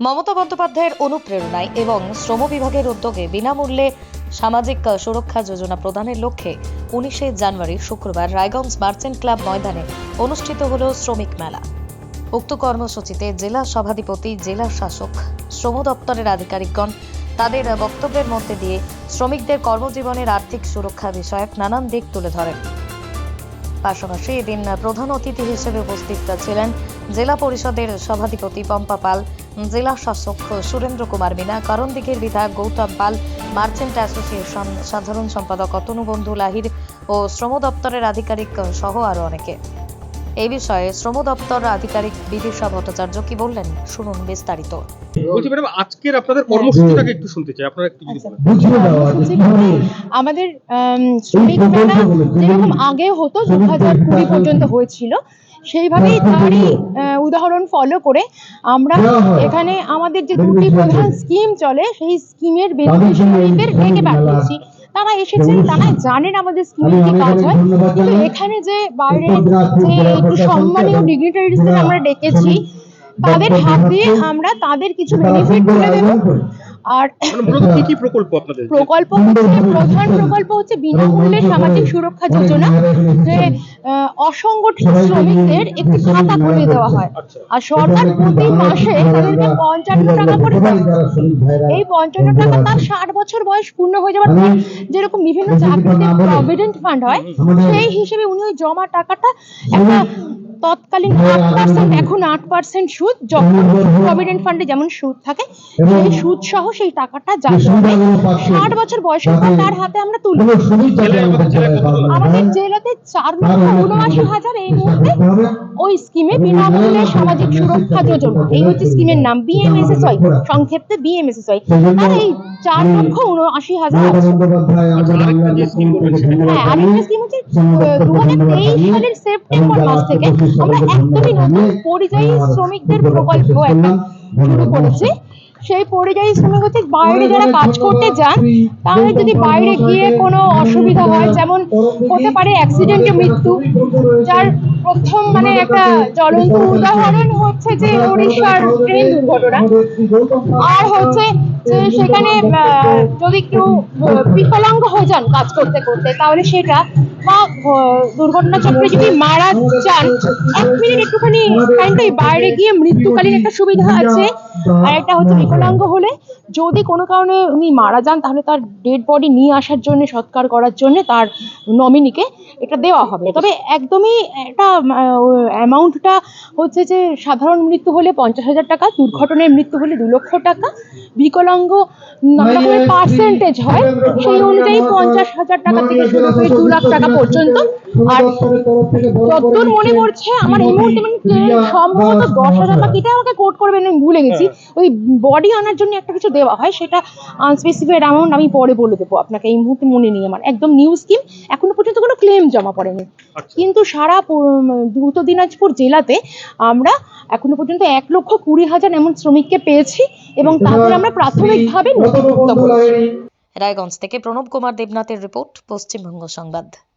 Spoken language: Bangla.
মমতা বন্দ্যোপাধ্যায়ের অনুপ্রেরণায় এবং শ্রম বিভাগের উদ্যোগে বিনামূল্যে সামাজিক সুরক্ষা যোজনা প্রদানের লক্ষ্যে উনিশে জানুয়ারি শুক্রবার রায়গঞ্জ মার্চেন্ট ক্লাব ময়দানে অনুষ্ঠিত হল শ্রমিক মেলা। উক্ত কর্মসূচিতে জেলা সভাধিপতি, জেলা শাসক, শ্রম দপ্তরের আধিকারিকগণ তাদের বক্তব্যের মধ্যে দিয়ে শ্রমিকদের কর্মজীবনের আর্থিক সুরক্ষা বিষয়ক নানান দিক তুলে ধরেন। পাশাপাশি এদিন প্রধান অতিথি হিসেবে উপস্থিত ছিলেন জেলা পরিষদের সভাধিপতি পম্পা পাল জেলা শাসক সুরেন্দ্র কুমার মিনা করণদিঘির বিধায়ক গৌতম পাল, মার্চেন্ট অ্যাসোসিয়েশন সাধারণ সম্পাদক অতনু বন্ধু লাহির ও শ্রম দপ্তরের আধিকারিক সহ আরও অনেকে। এই বিষয়ে শ্রম দপ্তর আধিকারিক বিদিশা ভট্টাচার্য কি বললেন? শুনুন বিস্তারিত। বলছি ম্যাডাম আজকের আপনাদের কর্মসূচিটাকে একটু শুনতে চাই। আপনারা একটু আমাদের শ্রমিক মেলা যেরকম আগে হতো দু হাজার কুড়ি পর্যন্ত হয়েছিল সেইভাবেই তারই উদাহরণ ফলো করে আমরা এখানে আমাদের যে দুটি প্রধান স্কিম চলে সেই স্কিমের বেনিফিশিয়ারিদের ডেকে পাঠিয়েছি তারা এসেছেন তারা জানেন আমাদের স্কুল কি কাজ হয়। কিন্তু এখানে যে বাইরে যে একটু সম্মানীয় ডিগনিটারিজদের আমরা ডেকেছি তাদের হাতে আমরা তাদের কিছু বেনিফিট তুলে দেবো। আর মানে কি কি প্রকল্প আপনাদের? প্রকল্প হচ্ছে প্রধান প্রকল্প হচ্ছে বিনামূল্যে সামাজিক সুরক্ষা যোজনা যে অসংগঠিত শ্রমিকদের একটি খাতা খুলে দেওয়া হয়। আচ্ছা। আর সরকার প্রতি মাসে তাদেরকে পঞ্চান্ন টাকা করে দেয় এই পঞ্চান্ন টাকা তার ষাট বছর বয়স পূর্ণ হয়ে যাওয়ার পর যেরকম বিভিন্ন চাকরিতে প্রভিডেন্ট ফান্ড হয় সেই হিসেবে উনি ওই জমা টাকাটা একটা তৎকালীন আট পার্সেন্ট এখন আট পার্সেন্ট সুদ যখন প্রভিডেন্ট ফান্ডে যেমন সুদ থাকে সেই সুদ সহ সেই টাকাটা যাতে ষাট বছর বয়সের পর তার হাতে আমরা তুলি। আমাদের জেলাতে চার লক্ষ উনআশি হাজার এই মুহূর্তে ওই স্কিমে বিনামূল্যে সামাজিক সুরক্ষা যোজনা। এই হচ্ছে স্কিমের নাম বিএমএসএসওয়াই সংক্ষেপে বিএমএসএসওয়াই আর এই চার লক্ষ উনআশি হাজার যে হ্যাঁ আরেকটা স্কিম হচ্ছে দু হাজার তেইশ সালের সেপ্টেম্বর মাস থেকে আমরা একদমই নতুন পরিযায়ী শ্রমিকদের প্রকল্প একটা শুরু করেছি। সেই পরিযায়ী শ্রমিক হচ্ছে বাইরে যারা কাজ করতে যান তাহলে যদি বাইরে গিয়ে কোনো অসুবিধা হয় যেমন হতে পারে অ্যাক্সিডেন্টে মৃত্যু যার প্রথম মানে একটা জ্বলন্ত উদাহরণ হচ্ছে যে উড়িষ্যার ট্রেন দুর্ঘটনা। আর হচ্ছে যে সেখানে যদি কেউ বিকলাঙ্গ হয়ে যান কাজ করতে করতে তাহলে সেটা বা আহ, দুর্ঘটনা চক্রে যদি মারা যান এক মিনিট একটুখানি কাইন্ডলি বাইরে গিয়ে মৃত্যুকালীন একটা সুবিধা আছে। আর একটা হচ্ছে বিকলাঙ্গ হলে যদি কোনো কারণে উনি মারা যান তাহলে তার ডেড বডি নিয়ে আসার জন্য সৎকার করার জন্য তার নমিনিকে এটা দেওয়া হবে। তবে একদমই এটা অ্যামাউন্টটা হচ্ছে যে সাধারণ মৃত্যু হলে পঞ্চাশ হাজার টাকা দুর্ঘটনায় মৃত্যু হলে দু লক্ষ টাকা বিকলাঙ্গ নানা রকমের পার্সেন্টেজ হয়। সেই অনুযায়ী পঞ্চাশ হাজার টাকা থেকে শুরু করে দু লাখ টাকা পর্যন্ত। আর যতদূর মনে পড়ছে আমার এই মুহূর্তে মানে সম্ভবত দশ হাজার আমাকে কোট করবেন আমি ভুলে গেছি। ওই বডি আনার জন্য একটা কিছু দেওয়া হয় সেটা আনস্পেসিফাইড অ্যামাউন্ট আমি পরে বলে দেবো আপনাকে এই মুহূর্তে মনে নেই আমার। একদম নিউ স্কিম এখনও পর্যন্ত কোনো ক্লেম জমা পড়েনি। আচ্ছা। কিন্তু সারা উত্তর দিনাজপুর জেলাতে আমরা এখনও পর্যন্ত এক লক্ষ কুড়ি হাজার এমন শ্রমিককে পেয়েছি এবং তাদের আমরা প্রাথমিকভাবে নথিভুক্ত করেছি। রায়গঞ্জ থেকে প্রণব কুমার দেবনাথের রিপোর্ট পশ্চিমবঙ্গ সংবাদ।